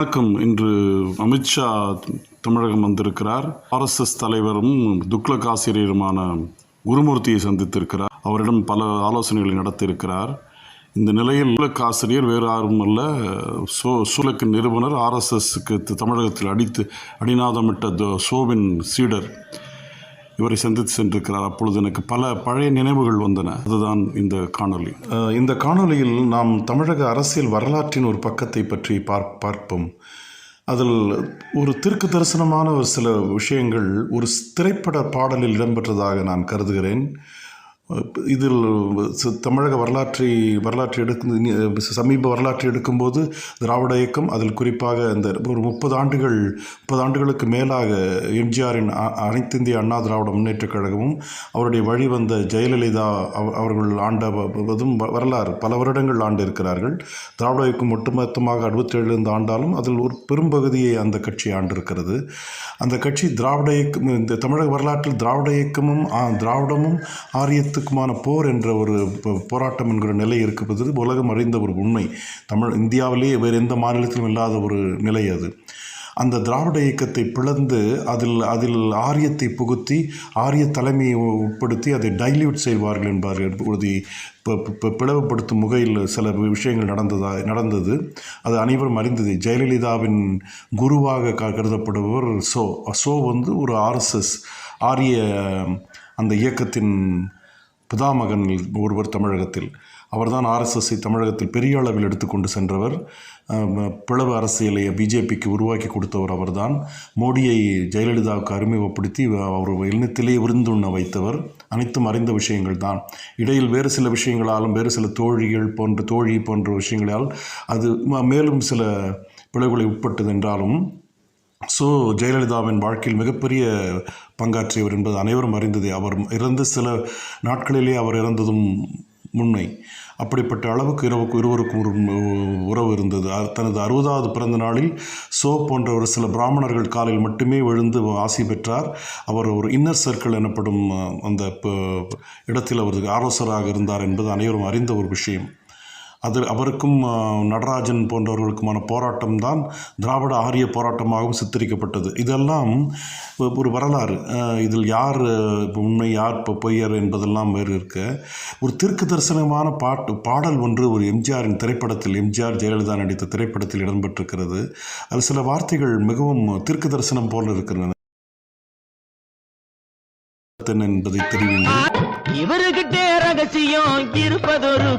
வணக்கம். இன்று அமித்ஷா தமிழகம் வந்திருக்கிறார். ஆர்எஸ்எஸ் தலைவரும் துக்ளக் ஆசிரியருமான குருமூர்த்தியை சந்தித்திருக்கிறார். அவரிடம் பல ஆலோசனைகளை நடத்தியிருக்கிறார். இந்த நிலையில் துக்ளக் ஆசிரியர் வேறு யாரும் அல்ல சோ சூலக்கு நிறுவனர் ஆர்எஸ்எஸ்க்கு தமிழகத்தில் அடித்து அடிநாதமிட்ட சோவின் சீடர். இவரை சந்தித்து சென்றிருக்கிறார். அப்பொழுது எனக்கு பல பழைய நினைவுகள் வந்தன. அதுதான் இந்த காணொளி. இந்த காணொளியில் நாம் தமிழக அரசியல் வரலாற்றின் ஒரு பக்கத்தை பற்றி பார் பார்ப்போம். அதில் ஒரு திருக்கு தரிசனமான ஒரு சில விஷயங்கள் ஒரு திரைப்பட பாடலில் இடம்பெற்றதாக நான் கருதுகிறேன். இதில் தமிழக வரலாற்றை வரலாற்றை எடுக்கும் சமீப வரலாற்றை எடுக்கும்போது திராவிட இயக்கம் அதில் குறிப்பாக இந்த ஒரு முப்பது ஆண்டுகள் முப்பது ஆண்டுகளுக்கு மேலாக எம்ஜிஆரின் அ- அனைத்து இந்திய அண்ணா திராவிட முன்னேற்றக் கழகமும் அவருடைய வழி வந்த ஜெயலலிதா அவர்கள் ஆண்ட வதும் வ- வரலாறு பல வருடங்கள் ஆண்டு இருக்கிறார்கள். திராவிட இயக்கம் ஒட்டுமொத்தமாக அறுபத்தேழு இந்த ஆண்டாலும் அதில் ஒரு பெரும்பகுதியை அந்த கட்சி ஆண்டிருக்கிறது. அந்த கட்சி திராவிட இயக்கம் இந்த தமிழக வரலாற்றில் திராவிட இயக்கமும் ஆ, திராவிடமும் ஆரியத்துக்குமான போர் என்ற ஒரு போராட்டம் என்கிற நிலை இருப்பது உலகம் அறிந்த ஒரு உண்மை. தமிழ் இந்தியாவிலேயே வேறு எந்த மாநிலத்திலும் இல்லாத ஒரு நிலை அது. அந்த திராவிட இயக்கத்தை பிளந்து அதில் அதில் ஆரியத்தை புகுத்தி ஆரிய தலைமையை உ- உட்படுத்தி அதை டைல்யூட் செய்வார்கள் என்பார்கள் உறுதி பிளவுபடுத்தும் முகையில் சில விஷயங்கள் நடந்ததா நடந்தது. அது அனைவரும் அறிந்தது. ஜெயலலிதாவின் குருவாக க- கருதப்படுபவர் சோ சோ வந்து ஒரு ஆர்எஸ்எஸ் ஆரிய அந்த இயக்கத்தின் பிதாமகன் ஒருவர் தமிழகத்தில். அவர்தான் ஆர்எஸ்எஸ்ஸை தமிழகத்தில் பெரிய அளவில் எடுத்துக்கொண்டு சென்றவர். பிளவு அரசியலை பிஜேபிக்கு உருவாக்கி கொடுத்தவர் அவர்தான். மோடியை ஜெயலலிதாவுக்கு அறிமுகப்படுத்தி அவர் எண்ணத்திலே விருந்துண்ண வைத்தவர். அனைத்தும் அறிந்த விஷயங்கள் தான் இடையில் வேறு சில விஷயங்களாலும் வேறு சில தோழிகள் போன்ற தோழி போன்ற விஷயங்களால் அது மேலும் சில பிளவுகளை உட்பட்டது என்றாலும் ஸோ ஜெயலலிதாவின் வாழ்க்கையில் மிகப்பெரிய பங்காற்றியவர் என்பது அனைவரும் அறிந்ததே. அவர் இறந்து சில நாட்களிலே அவர் இறந்ததும் முன்னை. அப்படிப்பட்ட அளவுக்கு இரவுக்கு இருவருக்கும் ஒரு உறவு இருந்தது. தனது அறுபதாவது பிறந்த நாளில் சோ போன்ற ஒரு சில பிராமணர்கள் காலில் மட்டுமே விழுந்து ஆசி பெற்றார். அவர் ஒரு இன்னர் சர்க்கிள் எனப்படும் அந்த இடத்தில் அவர் ஆலோசராக இருந்தார் என்பது அனைவரும் அறிந்த ஒரு விஷயம். அது அவருக்கும் நடராஜன் போன்றவர்களுக்குமான போராட்டம் தான் திராவிட ஆரிய போராட்டமாகவும் சித்தரிக்கப்பட்டது. இதெல்லாம் ஒரு வரலாறு. இதில் யார் உண்மை யார் இப்போ பொய்யர் என்பதெல்லாம் வேறு இருக்க. ஒரு திருக்கு தரிசனமான பாட்டு பாடல் ஒன்று ஒரு எம்ஜிஆரின் திரைப்படத்தில் எம்ஜிஆர் ஜெயலலிதா நடித்த திரைப்படத்தில் இடம்பெற்றிருக்கிறது. அது சில வார்த்தைகள் மிகவும் திருக்கு தரிசனம் போல இருக்கின்றன. என்பதை தெரிவிங்க இவருகிட்டே ரகசியம் இருப்பதொரு